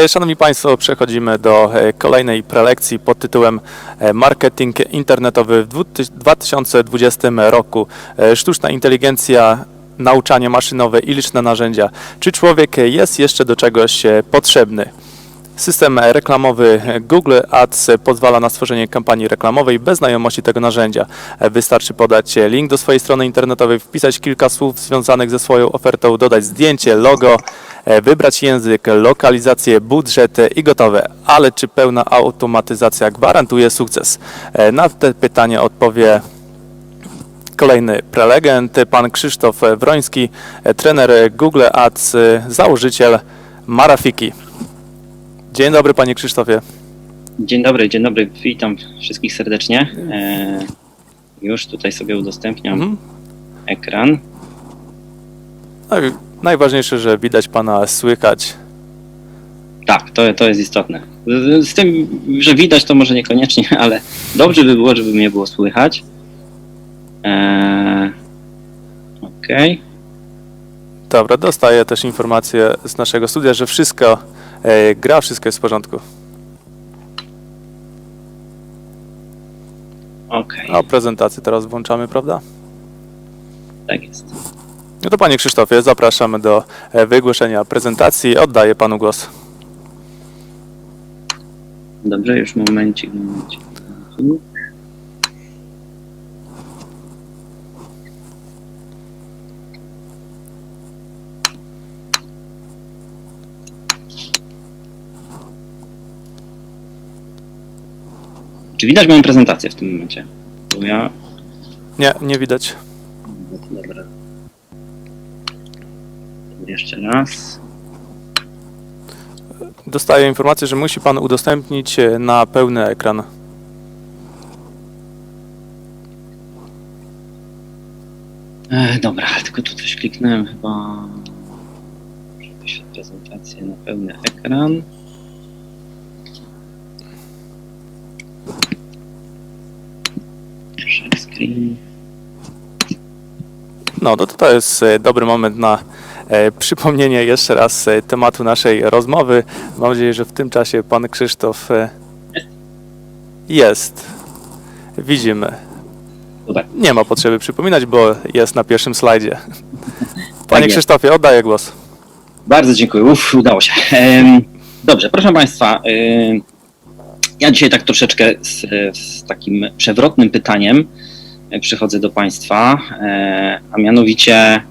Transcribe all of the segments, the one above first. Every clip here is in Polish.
E, Szanowni Państwo, przechodzimy do e, kolejnej prelekcji pod tytułem e, Marketing internetowy w dwu- 2020 roku. Sztuczna inteligencja, nauczanie maszynowe i liczne narzędzia. Czy człowiek jest jeszcze do czegoś potrzebny? System reklamowy Google Ads pozwala na stworzenie kampanii reklamowej bez znajomości tego narzędzia. Wystarczy podać link do swojej strony internetowej, wpisać kilka słów związanych ze swoją ofertą, dodać zdjęcie, logo, wybrać język, lokalizację, budżet i gotowe. Ale czy pełna automatyzacja gwarantuje sukces? Na te pytanie odpowie Kolejny prelegent, pan Krzysztof Wroński, trener Google Ads, założyciel Marafiki. Dzień dobry panie Krzysztofie. Dzień dobry, dzień dobry, witam wszystkich serdecznie. E, już tutaj sobie udostępniam Mhm. ekran. I Najważniejsze, że widać pana, słychać. Tak, to, to jest istotne. Z, z tym, że widać to może niekoniecznie, ale dobrze by było, żeby mnie było słychać. E, Okej. Dobra, dostaję też informację z naszego studia, że wszystko e, gra, wszystko jest w porządku. Okej, A prezentację teraz włączamy, prawda? tak jest. No to panie Krzysztofie, zapraszamy do e, wygłoszenia prezentacji. Oddaję panu głos. Dobrze, już momencik, momencik. momencik. Czy widać moją prezentację w tym momencie? Bo ja... Nie, nie widać. Dobra. Jeszcze raz. Dostaję informację, że musi pan udostępnić e, na pełny ekran. E, dobra, tylko tu coś kliknąłem chyba. Przenieść prezentację na pełny ekran. Share screen. No to to jest e, dobry moment na e, przypomnienie jeszcze raz e, tematu naszej rozmowy. Mam nadzieję, że w tym czasie pan Krzysztof jest. Widzimy. Super. Nie ma potrzeby przypominać, bo jest na pierwszym slajdzie. Panie jest. Krzysztofie, oddaję głos. Bardzo dziękuję. Uf, udało się. Dobrze, proszę Państwa. Ja dzisiaj tak troszeczkę z, z takim przewrotnym pytaniem e, przychodzę do Państwa, e, a mianowicie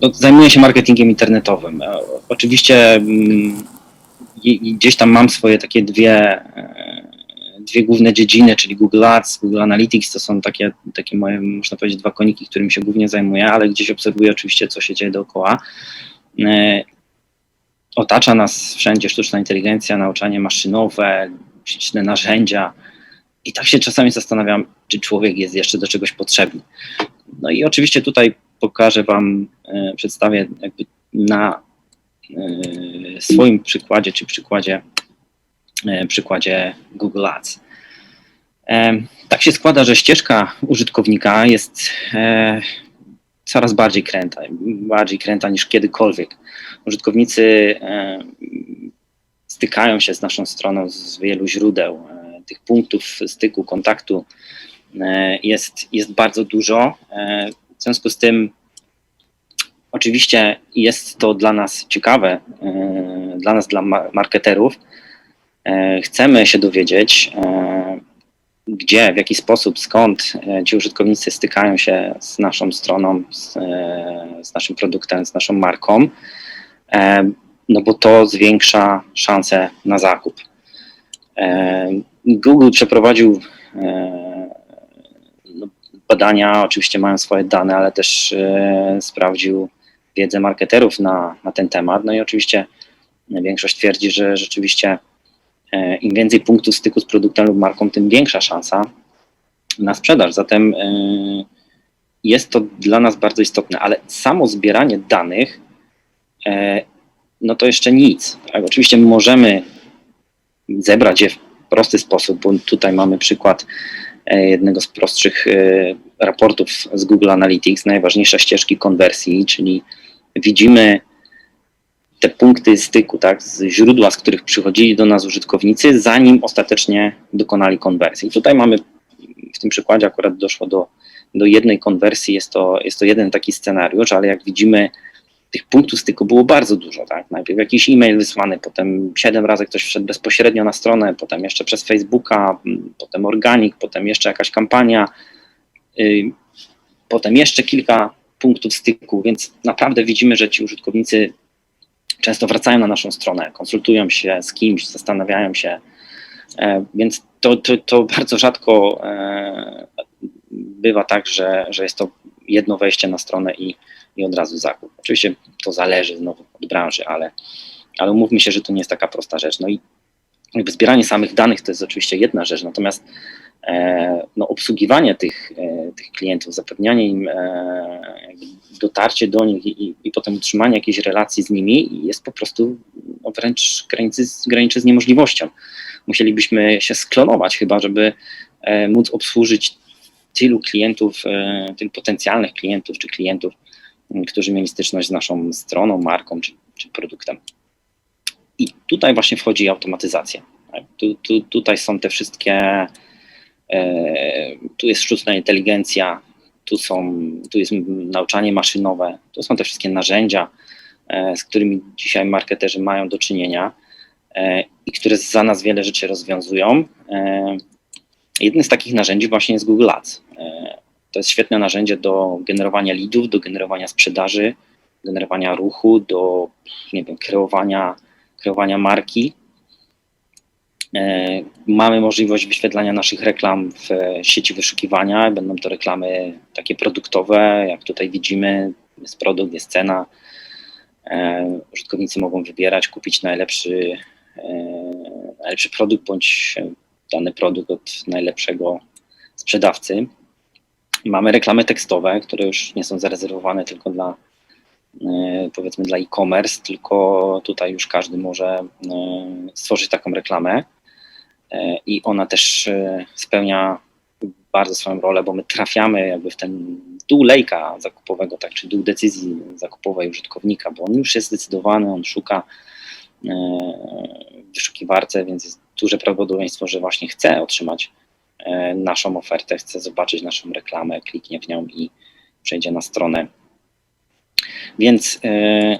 no, zajmuję się marketingiem internetowym. E, Oczywiście mm, gdzieś tam mam swoje takie dwie, dwie główne dziedziny, czyli Google Ads, Google Analytics, to są takie, takie moje, można powiedzieć, dwa koniki, którymi się głównie zajmuję, ale gdzieś obserwuję oczywiście, co się dzieje dookoła. Otacza nas wszędzie sztuczna inteligencja, nauczanie maszynowe, liczne narzędzia. I tak się czasami zastanawiam, czy człowiek jest jeszcze do czegoś potrzebny. No i oczywiście tutaj pokażę Wam, e, przedstawię jakby na e, swoim przykładzie, czy przykładzie, e, przykładzie Google Ads. Tak się składa, że ścieżka użytkownika jest coraz bardziej kręta, bardziej kręta niż kiedykolwiek. Użytkownicy stykają się z naszą stroną z wielu źródeł. E, Tych punktów styku, kontaktu e, jest, jest bardzo dużo. E, W związku z tym, oczywiście jest to dla nas ciekawe, dla nas, dla ma- marketerów. Chcemy się dowiedzieć, gdzie, w jaki sposób, skąd ci użytkownicy stykają się z naszą stroną, z, z naszym produktem, z naszą marką, no bo to zwiększa szanse na zakup. E, Google przeprowadził e, no, badania, oczywiście mają swoje dane, ale też e, sprawdził wiedzę marketerów na, na ten temat. No i oczywiście większość twierdzi, że rzeczywiście im więcej punktów styku z produktem lub marką, tym większa szansa na sprzedaż. Zatem jest to dla nas bardzo istotne, ale samo zbieranie danych, no to jeszcze nic. Tak? Oczywiście możemy zebrać je w prosty sposób, bo tutaj mamy przykład e, jednego z prostszych e, raportów z Google Analytics, najważniejsze ścieżki konwersji, czyli widzimy te punkty styku, tak, z źródła, z których przychodzili do nas użytkownicy, zanim ostatecznie dokonali konwersji. Tutaj mamy w tym przykładzie akurat doszło do, do jednej konwersji, jest to, jest to jeden taki scenariusz, ale jak widzimy, tych punktów styku było bardzo dużo, tak? Najpierw jakiś e-mail wysłany, potem siedem razy ktoś wszedł bezpośrednio na stronę, potem jeszcze przez Facebooka, m, potem organik, potem jeszcze jakaś kampania, y, potem jeszcze kilka punktów styku, więc naprawdę widzimy, że ci użytkownicy często wracają na naszą stronę, konsultują się z kimś, zastanawiają się, e, więc to, to, to bardzo rzadko e, bywa tak, że, że jest to jedno wejście na stronę i, i od razu zakup. Oczywiście to zależy znowu od branży, ale, ale umówmy się, że to nie jest taka prosta rzecz. No i zbieranie samych danych to jest oczywiście jedna rzecz, natomiast e, no, obsługiwanie tych, e, tych klientów, zapewnianie im e, dotarcie do nich i, i, i potem utrzymanie jakiejś relacji z nimi jest po prostu no, wręcz graniczy, graniczy z niemożliwością. Musielibyśmy się sklonować chyba, żeby e, móc obsłużyć tylu klientów, e, tylu potencjalnych klientów czy klientów, którzy mieli styczność z naszą stroną, marką czy, czy produktem. I tutaj właśnie wchodzi automatyzacja. tak? Tu, tu, tutaj są te wszystkie, e, tu jest sztuczna inteligencja, tu, są, tu jest nauczanie maszynowe, to są te wszystkie narzędzia, e, z którymi dzisiaj marketerzy mają do czynienia i które za nas wiele rzeczy rozwiązują. Jednym z takich narzędzi właśnie jest Google Ads. E, To jest świetne narzędzie do generowania leadów, do generowania sprzedaży, generowania ruchu, do nie wiem, kreowania, kreowania marki. E, Mamy możliwość wyświetlania naszych reklam w e, sieci wyszukiwania. Będą to reklamy takie produktowe, jak tutaj widzimy, jest produkt, jest cena. Użytkownicy mogą wybierać, kupić najlepszy, najlepszy produkt bądź dany produkt od najlepszego sprzedawcy. Mamy reklamy tekstowe, które już nie są zarezerwowane tylko dla e, powiedzmy dla e-commerce, tylko tutaj już każdy może e, stworzyć taką reklamę E, i ona też spełnia bardzo swoją rolę, bo my trafiamy jakby w ten dół lejka zakupowego, tak, czy dół decyzji zakupowej użytkownika, bo on już jest zdecydowany, on szuka wyszukiwarce, więc jest duże prawdopodobieństwo, że właśnie chce otrzymać e, naszą ofertę, chce zobaczyć naszą reklamę, kliknie w nią i przejdzie na stronę. Więc e,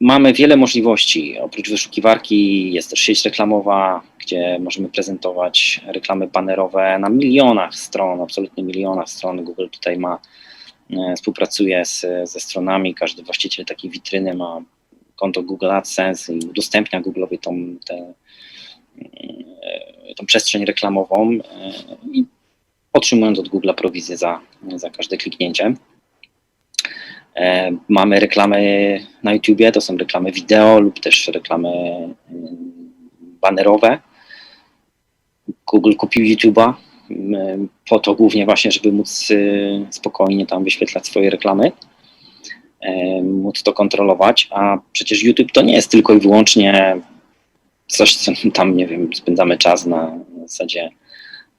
mamy wiele możliwości. Oprócz wyszukiwarki jest też sieć reklamowa, gdzie możemy prezentować reklamy banerowe na milionach stron, absolutnie milionach stron. Google tutaj ma, e, współpracuje z, ze stronami, każdy właściciel takiej witryny ma konto Google AdSense i udostępnia Google'owi tą, tę, e, tą przestrzeń reklamową e, i otrzymując od Google'a prowizję za, za każde kliknięcie. E, Mamy reklamy na YouTubie, to są reklamy wideo lub też reklamy banerowe. Google kupił YouTube'a po to głównie właśnie, żeby móc spokojnie tam wyświetlać swoje reklamy, e, móc to kontrolować, a przecież YouTube to nie jest tylko i wyłącznie coś, co tam, nie wiem, spędzamy czas na zasadzie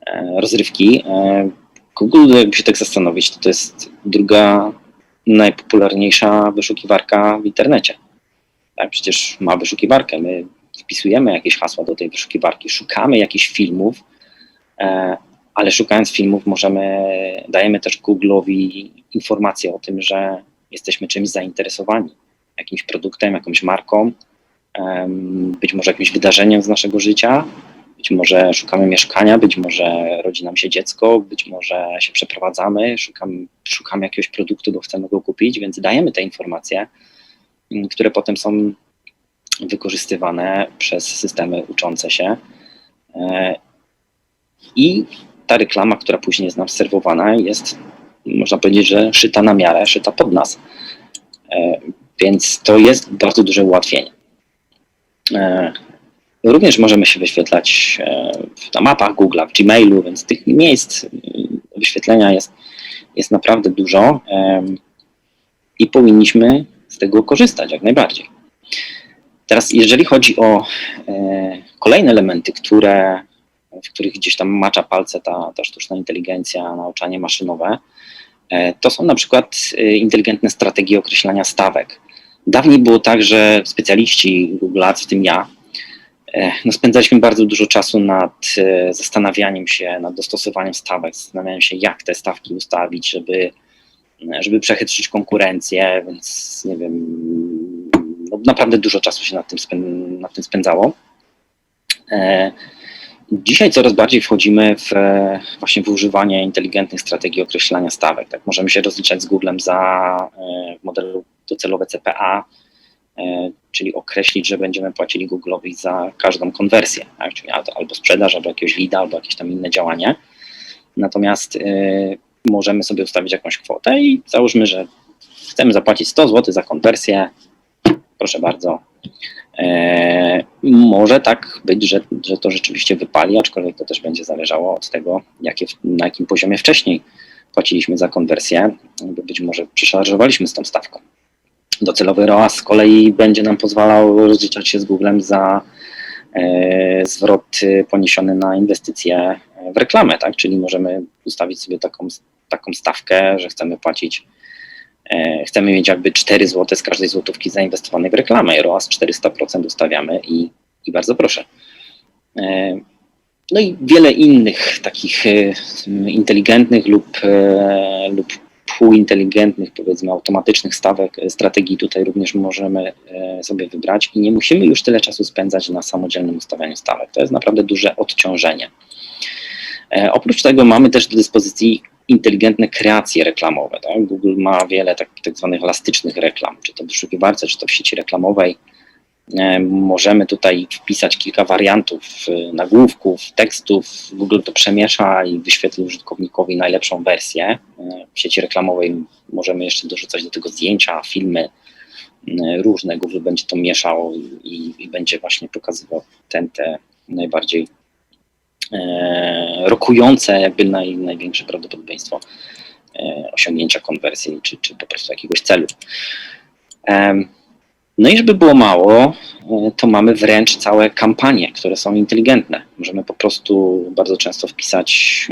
e, rozrywki. E, Google, jakby się tak zastanowić, to, to jest druga najpopularniejsza wyszukiwarka w internecie. Tak, przecież ma wyszukiwarkę. My wpisujemy jakieś hasła do tej wyszukiwarki, szukamy jakichś filmów, e, ale szukając filmów możemy, dajemy też Google'owi informację o tym, że jesteśmy czymś zainteresowani, jakimś produktem, jakąś marką, być może jakimś wydarzeniem z naszego życia, być może szukamy mieszkania, być może rodzi nam się dziecko, być może się przeprowadzamy, szukamy, szukamy jakiegoś produktu, bo chcemy go kupić, więc dajemy te informacje, m, które potem są wykorzystywane przez systemy uczące się. E, I ta reklama, która później jest nam serwowana, jest, można powiedzieć, że szyta na miarę, szyta pod nas. E, Więc to jest bardzo duże ułatwienie. E, Również możemy się wyświetlać e, na mapach Google'a, w Gmailu, więc tych miejsc wyświetlenia jest, jest naprawdę dużo i powinniśmy z tego korzystać jak najbardziej. Teraz, jeżeli chodzi o e, kolejne elementy, które, w których gdzieś tam macza palce ta, ta sztuczna inteligencja, nauczanie maszynowe, to są na przykład inteligentne strategie określania stawek. Dawniej było tak, że specjaliści Google Ads, w tym ja, e, no spędzaliśmy bardzo dużo czasu nad e, zastanawianiem się, nad dostosowaniem stawek, zastanawianiem się, jak te stawki ustawić, żeby, żeby przechytrzyć konkurencję, więc nie wiem, no naprawdę dużo czasu się nad tym, nad tym spędzało. E, Dzisiaj coraz bardziej wchodzimy w e, właśnie w używanie inteligentnych strategii określania stawek. Tak, możemy się rozliczać z Googlem za e, w modelu docelowe CPA, e, czyli określić, że będziemy płacili Google'owi za każdą konwersję, tak, czyli albo sprzedaż, albo jakiegoś leada, albo jakieś tam inne działanie. Natomiast możemy sobie ustawić jakąś kwotę i załóżmy, że chcemy zapłacić 100 zł za konwersję. Proszę bardzo, E, może tak być, że, że to rzeczywiście wypali, aczkolwiek to też będzie zależało od tego, jakie, na jakim poziomie wcześniej płaciliśmy za konwersję, być może przeszarżowaliśmy z tą stawką. Docelowy ROAS z kolei będzie nam pozwalał rozliczać się z Googlem za e, zwrot poniesiony na inwestycje w reklamę, tak? czyli możemy ustawić sobie taką, taką stawkę, że chcemy płacić E, chcemy mieć jakby 4 zł z każdej złotówki zainwestowanej w reklamę ROAS 400% ustawiamy i, i bardzo proszę. E, no i wiele innych takich e, inteligentnych lub, lub półinteligentnych, powiedzmy automatycznych stawek, strategii tutaj również możemy sobie wybrać i nie musimy już tyle czasu spędzać na samodzielnym ustawianiu stawek. To jest naprawdę duże odciążenie. Oprócz tego mamy też do dyspozycji inteligentne kreacje reklamowe. Tak? Google ma wiele tak, tak zwanych elastycznych reklam, czy to w wyszukiwarce, czy to w sieci reklamowej. E, możemy tutaj wpisać kilka wariantów e, nagłówków, tekstów. Google to przemiesza i wyświetli użytkownikowi najlepszą wersję. E, w sieci reklamowej możemy jeszcze dorzucać do tego zdjęcia, filmy różne. Google będzie to mieszał i, i będzie właśnie pokazywał ten, te najbardziej E, rokujące jakby naj, największe prawdopodobieństwo e, osiągnięcia konwersji czy, czy po prostu jakiegoś celu. No i żeby było mało, e, to mamy wręcz całe kampanie, które są inteligentne. Możemy po prostu bardzo często wpisać,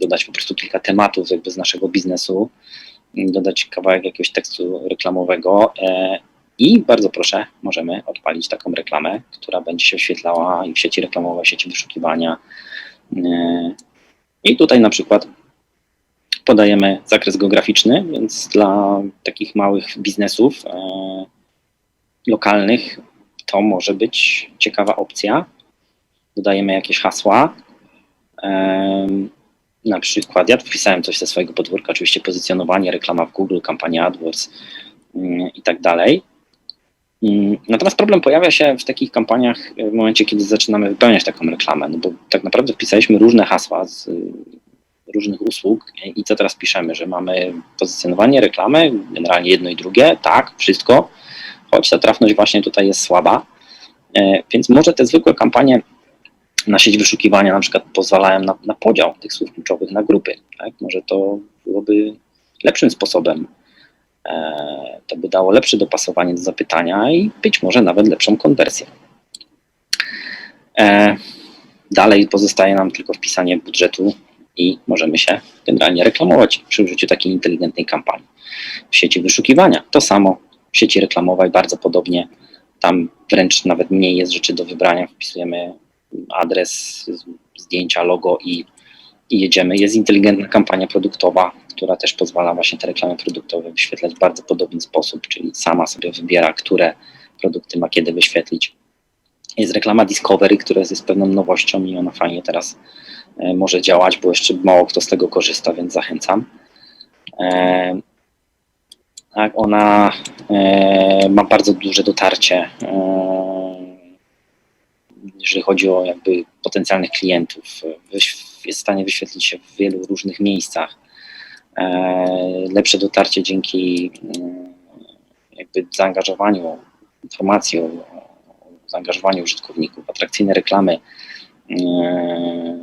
dodać po prostu kilka tematów jakby z naszego biznesu, dodać kawałek jakiegoś tekstu reklamowego i bardzo proszę, możemy odpalić taką reklamę, która będzie się wyświetlała i w sieci reklamowej, w sieci wyszukiwania, E, I tutaj na przykład podajemy zakres geograficzny, więc dla takich małych biznesów e, lokalnych to może być ciekawa opcja. Dodajemy jakieś hasła. E, na przykład ja wpisałem coś ze swojego podwórka, oczywiście pozycjonowanie, reklama w Google, kampania AdWords mm, i tak dalej. Mm, natomiast problem pojawia się w takich kampaniach w momencie, kiedy zaczynamy wypełniać taką reklamę, no bo tak naprawdę wpisaliśmy różne hasła z y, różnych usług i co teraz piszemy, że mamy pozycjonowanie, reklamę, generalnie jedno i drugie, tak, wszystko, choć ta trafność właśnie tutaj jest słaba, e, więc może te zwykłe kampanie na sieć wyszukiwania na przykład pozwalają na, na podział tych słów kluczowych na grupy, tak? może to byłoby lepszym sposobem E, to by dało lepsze dopasowanie do zapytania i być może nawet lepszą konwersję. E, dalej pozostaje nam tylko wpisanie budżetu i możemy się generalnie reklamować przy użyciu takiej inteligentnej kampanii. W sieci wyszukiwania to samo, sieci reklamowej bardzo podobnie, tam wręcz nawet mniej jest rzeczy do wybrania, wpisujemy adres, zdjęcia, logo i, i jedziemy. Jest inteligentna kampania produktowa, która też pozwala właśnie te reklamy produktowe wyświetlać w bardzo podobny sposób, czyli sama sobie wybiera, które produkty ma kiedy wyświetlić. Jest reklama Discovery, która jest pewną nowością i ona fajnie teraz e, może działać, bo jeszcze mało kto z tego korzysta, więc zachęcam. E, tak, ona e, ma bardzo duże dotarcie, jeżeli chodzi o jakby potencjalnych klientów. Jest w stanie wyświetlić się w wielu różnych miejscach. E, lepsze dotarcie dzięki mm, jakby zaangażowaniu informacji o, zaangażowaniu użytkowników, atrakcyjne reklamy, e,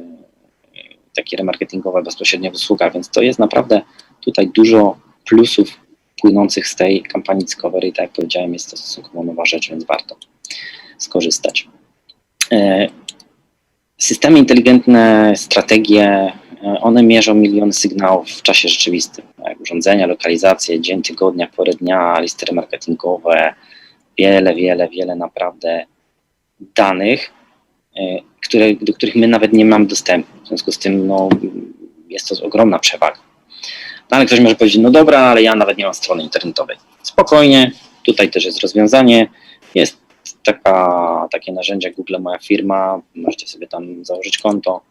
takie remarketingowe bezpośrednio w usługach, więc to jest naprawdę tutaj dużo plusów płynących z tej kampanii Discovery. Tak jak powiedziałem, jest to stosunkowo nowa rzecz, więc warto skorzystać. E, systemy inteligentne, strategie one mierzą miliony sygnałów w czasie rzeczywistym. urządzenia, lokalizacje, dzień tygodnia, porę dnia, listy marketingowe, wiele, wiele, wiele naprawdę danych, e, które, do których my nawet nie mamy dostępu. W związku z tym no, jest to ogromna przewaga. No, ale ktoś może powiedzieć, no dobra, ale ja nawet nie mam strony internetowej. Spokojnie, tutaj też jest rozwiązanie. Jest taka, takie narzędzie Google Moja Firma, możecie sobie tam założyć konto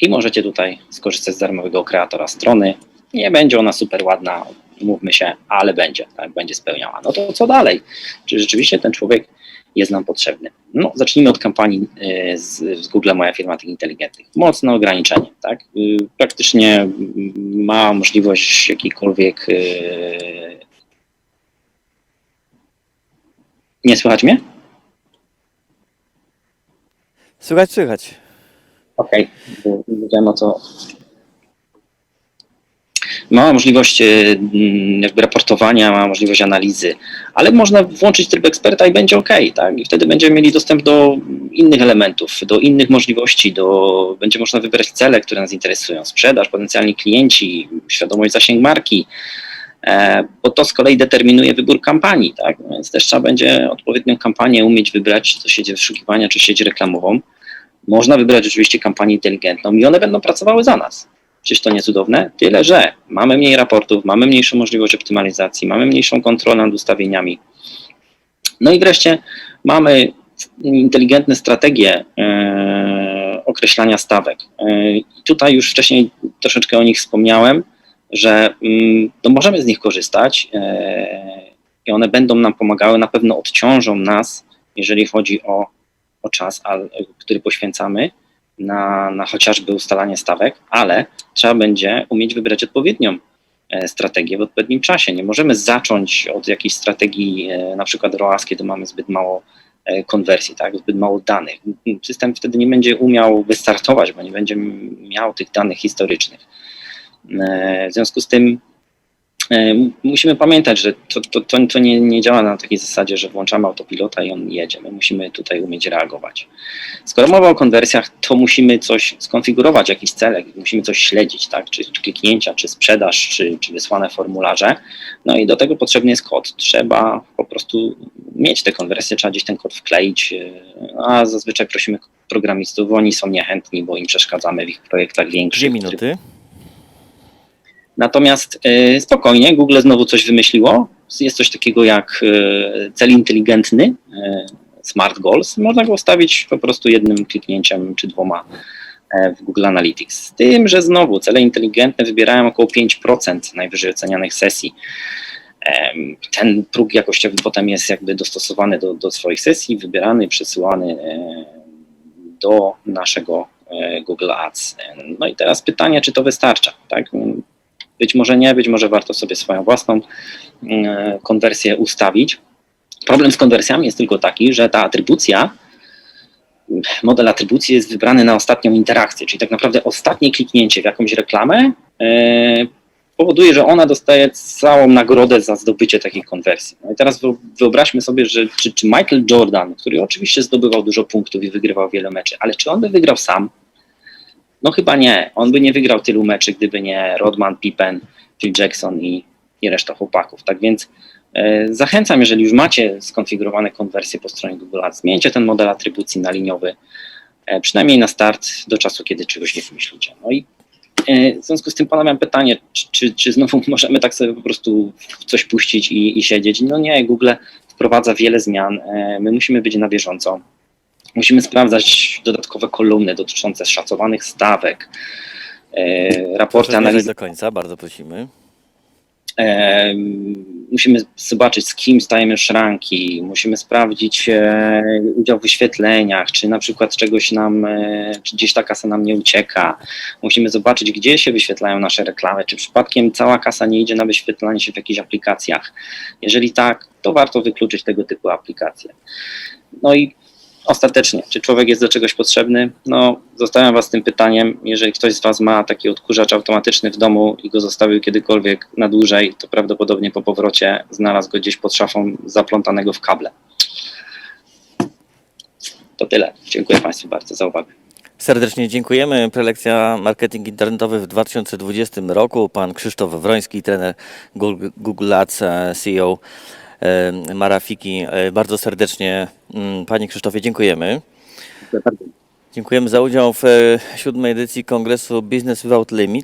i możecie tutaj skorzystać z darmowego kreatora strony. Nie będzie ona super ładna, mówmy się, ale będzie, tak, będzie spełniała. No to co dalej? Czy rzeczywiście ten człowiek jest nam potrzebny? No, zacznijmy od kampanii y, z, z Google Moja Firma tych inteligentnych. Mocne ograniczenie, tak? Y, Praktycznie ma możliwość jakiejkolwiek. y, Nie słychać mnie? Słychać, słychać. Okej, nie wiedziałem o co. Ma możliwość e, mm, jakby raportowania, ma możliwość analizy, ale można włączyć tryb eksperta i będzie ok, tak? I wtedy będziemy mieli dostęp do innych elementów, do innych możliwości, do, będzie można wybrać cele, które nas interesują, sprzedaż, potencjalni klienci, świadomość zasięg marki, e, bo to z kolei determinuje wybór kampanii, tak? Więc też trzeba będzie odpowiednią kampanię umieć wybrać, czy to sieć wyszukiwania, czy sieć reklamową. Można wybrać oczywiście kampanię inteligentną i one będą pracowały za nas. Przecież to nie cudowne? Tyle, że mamy mniej raportów, mamy mniejszą możliwość optymalizacji, mamy mniejszą kontrolę nad ustawieniami. No i wreszcie mamy inteligentne strategie e, określania stawek. E, tutaj już wcześniej troszeczkę o nich wspomniałem, że mm, no możemy z nich korzystać e, i one będą nam pomagały, na pewno odciążą nas, jeżeli chodzi o o czas, al- który poświęcamy na, na chociażby ustalanie stawek, ale trzeba będzie umieć wybrać odpowiednią e, strategię w odpowiednim czasie. Nie możemy zacząć od jakiejś strategii, e, na przykład ROAS, kiedy mamy zbyt mało e, konwersji, tak, zbyt mało danych. System wtedy nie będzie umiał wystartować, bo nie będzie miał tych danych historycznych. W związku z tym Musimy pamiętać, że to, to, to, to nie, nie działa na takiej zasadzie, że włączamy autopilota i on jedzie. My musimy tutaj umieć reagować. Skoro mowa o konwersjach, to musimy coś skonfigurować, jakiś cel, musimy coś śledzić, tak? czy, czy kliknięcia, czy sprzedaż, czy, czy wysłane formularze. No i do tego potrzebny jest kod. Trzeba po prostu mieć te konwersje, trzeba gdzieś ten kod wkleić, e, a zazwyczaj prosimy programistów, oni są niechętni, bo im przeszkadzamy w ich projektach większych. Dwie minuty. Natomiast e, spokojnie, Google znowu coś wymyśliło. Jest coś takiego jak e, cel inteligentny, e, Smart Goals. Można go ustawić po prostu jednym kliknięciem czy dwoma w Google Analytics. Z tym, że znowu cele inteligentne wybierają około 5% najwyżej ocenianych sesji. Ten próg jakościowy potem jest jakby dostosowany do, do swoich sesji, wybierany, przesyłany do naszego Google Ads. No i teraz pytanie, czy to wystarcza? Tak? Być może nie, być może warto sobie swoją własną e, konwersję ustawić. Problem z konwersjami jest tylko taki, że ta atrybucja, model atrybucji jest wybrany na ostatnią interakcję, czyli tak naprawdę ostatnie kliknięcie w jakąś reklamę e, powoduje, że ona dostaje całą nagrodę za zdobycie takiej konwersji. No i teraz wyo- wyobraźmy sobie, że czy, czy Michael Jordan, który oczywiście zdobywał dużo punktów i wygrywał wiele meczy, ale czy on by wygrał sam? No chyba nie. On by nie wygrał tylu meczy, gdyby nie Rodman, Pippen, Phil Jackson i, i reszta chłopaków. Tak więc e, zachęcam, jeżeli już macie skonfigurowane konwersje po stronie Google Ads, zmieńcie ten model atrybucji na liniowy, e, przynajmniej na start, do czasu, kiedy czegoś nie wymyślicie. No i e, w związku z tym ponawiam pytanie, czy, czy, czy znowu możemy tak sobie po prostu coś puścić i, i siedzieć? No nie, Google wprowadza wiele zmian, e, my musimy być na bieżąco. Musimy sprawdzać dodatkowe kolumny dotyczące szacowanych stawek, e, raporty Proszę analizy. do końca, bardzo prosimy. E, musimy zobaczyć, z kim stajemy szranki, musimy sprawdzić e, udział w wyświetleniach, czy na przykład czegoś nam, e, czy gdzieś ta kasa nam nie ucieka. Musimy zobaczyć, gdzie się wyświetlają nasze reklamy, czy przypadkiem cała kasa nie idzie na wyświetlanie się w jakichś aplikacjach. Jeżeli tak, to warto wykluczyć tego typu aplikacje. No i ostatecznie, czy człowiek jest do czegoś potrzebny? No, zostawiam Was tym pytaniem. Jeżeli ktoś z Was ma taki odkurzacz automatyczny w domu i go zostawił kiedykolwiek na dłużej, to prawdopodobnie po powrocie znalazł go gdzieś pod szafą zaplątanego w kable. To tyle. Dziękuję Państwu bardzo za uwagę. Serdecznie dziękujemy. Prelekcja Marketing Internetowy w 2020 roku. Pan Krzysztof Wroński, trener Google, Ads, e, CEO Marafiki. E, Bardzo serdecznie mm, Panie Krzysztofie dziękujemy. Dziękujemy za udział w e, siódmej edycji Kongresu Business Without Limits.